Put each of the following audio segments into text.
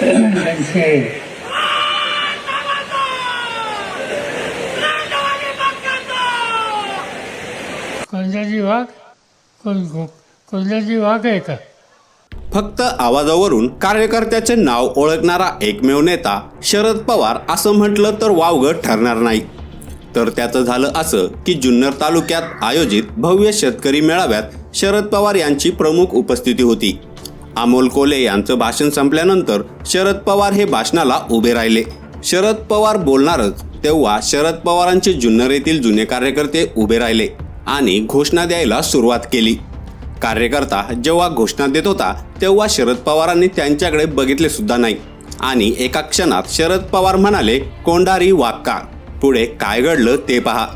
त्यांचे कोणत्याची वाघ? कोण कोणत्याची वाघ आहे का? फक्त आवाजावरून कार्यकर्त्याचे नाव ओळखणारा एकमेव नेता शरद पवार असं म्हटलं तर वावगं ठरणार नाही. तर त्याचं झालं असं की जुन्नर तालुक्यात आयोजित भव्य शेतकरी मेळाव्यात शरद पवार यांची प्रमुख उपस्थिती होती. अमोल कोले यांचं भाषण संपल्यानंतर शरद पवार हे भाषणाला उभे राहिले. शरद पवार बोलणारच तेव्हा शरद पवारांचे जुन्नर येथील जुने कार्यकर्ते उभे राहिले आणि घोषणा द्यायला सुरुवात केली. कार्यकर्ता जेव्हा घोषणा देत होता तेव्हा शरद पवारांनी त्यांच्याकडे बघितले सुद्धा नाही. आणि एका क्षणात शरद पवार म्हणाले कोंडारी वाक्का. पुढे काय घडलं ते पहा.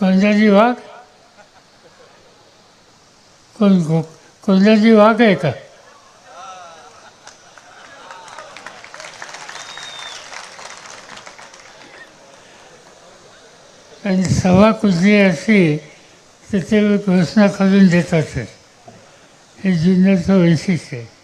त्यांचे कोणत्याची वाघ कोण कोणत्याची वाघ आहे का आणि सभा कुठली अशी तर ते घोषणा करून देतात हे जुन्नरचं वैशिष्ट्य आहे